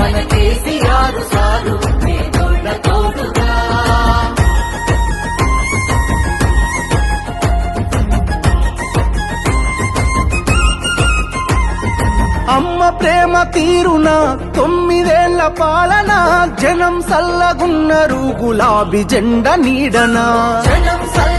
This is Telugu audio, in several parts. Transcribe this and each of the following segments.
మన కేసీఆర్ సారు తోడుగా. అమ్మ ప్రేమ తీరున తొమ్మిదేళ్ళ పాలన జనం సల్లగున్నరు గులాబీ జెండ నీడనా? జనం సల్లగున్నారు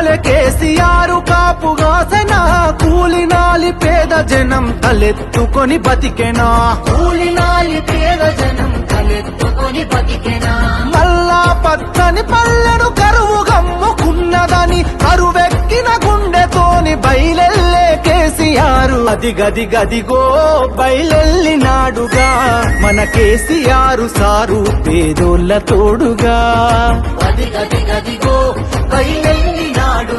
రెప్పోలే కేసీఆర్ కాపుగాసన కూలినాలి పేద జనం తలెత్తుకొని బతికెనా. కూలినాలి పేద జనం తలెత్తుకొని బతికెనా. మల్లా పచ్చని పల్లెను కరువు గమ్ముకున్నదని కరువెక్కిన గుండెతోని బయలెల్లే కేసీఆర్. అది గది గదిగో బయలెల్లినాడుగా మన కేసీఆర్ సారు పేదోళ్ళ తోడుగా. అదిగదిగదిగో బయలెల్లినాడుగా మన కేసీఆర్ సారు